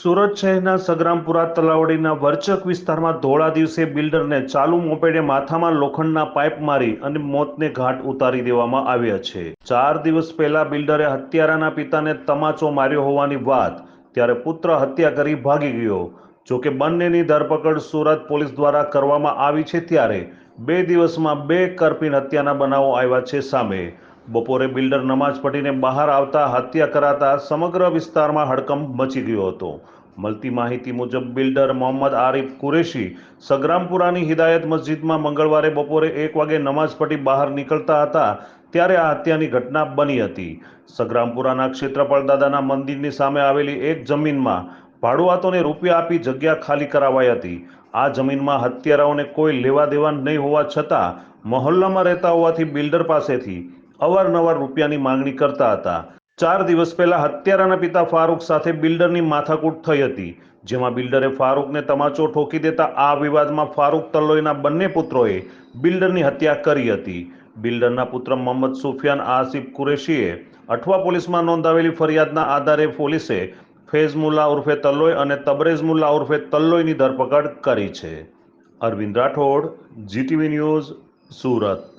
સુરત શહેરના સગરામપુરા તલાવડીના વર્ચક વિસ્તારમાં ધોળા દિવસે બિલ્ડરને ચાલુ મોપેડે માથામાં લોખંડના પાઇપ મારી અને મોતને ઘાટ ઉતારી દેવામાં આવ્યા છે. ચાર દિવસ પહેલા બિલ્ડરે હત્યારાના પિતાને તમાચો માર્યો હોવાની વાત, ત્યારે પુત્ર હત્યા કરી ભાગી ગયો. જોકે બંનેની ધરપકડ સુરત પોલીસ દ્વારા કરવામાં આવી છે ત્યારે બે દિવસમાં બે કરપીણ હત્યાના બનાવો આવ્યા છે સામે. બપોરે બિલ્ડર નમાઝ પઢીને બહાર આવતા, હત્યા કરાતા સમગ્ર વિસ્તારમાં હડકંપ મચી ગયો હતો. મળતી માહિતી મુજબ, બિલ્ડર મોહમ્મદ આરિફ કુરેશી સગ્રામપુરાની હિદાયત મસ્જિદમાં મંગળવારે બપોરે એક વાગે નમાઝ પઢી બહાર નીકળતા હતા, ત્યારે આ હત્યાની ઘટના બની હતી. સગ્રામપુરાના ક્ષેત્રપાળ દાદાના મંદિરની સામે આવેલી એક જમીનમાં ભાડુઆતોને રૂપિયા આપી જગ્યા ખાલી કરાવાઈ હતી. આ જમીનમાં હત્યારાઓને કોઈ લેવા દેવા નહીં હોવા છતાં, મહોલ્લામાં રહેતા હોવાથી બિલ્ડર પાસેથી અવારનવાર રૂપિયાની માંગણી કરતા હતા. ચાર દિવસ પહેલા હત્યારાના પિતા ફારૂક સાથે બિલ્ડરની માથાકૂટ થઈ હતી, જેમાં બિલ્ડરે ફારૂકને તમાચો ઠોકી દેતા આ વિવાદમાં ફારૂક તલ્લોઈના બંને પુત્રોએ બિલ્ડરની હત્યા કરી હતી. બિલ્ડરના પુત્ર મોહમ્મદ સુફિયાન આસિફ કુરેશીએ અઠવા પોલીસમાં નોંધાવેલી ફરિયાદના આધારે પોલીસે ફેઝમુલ્લા ઉર્ફે તલ્લોઈ અને તબરેઝ મુલ્લા ઉર્ફે તલ્લોઈની ધરપકડ કરી છે. Arvind Rathod, GTV news, Surat.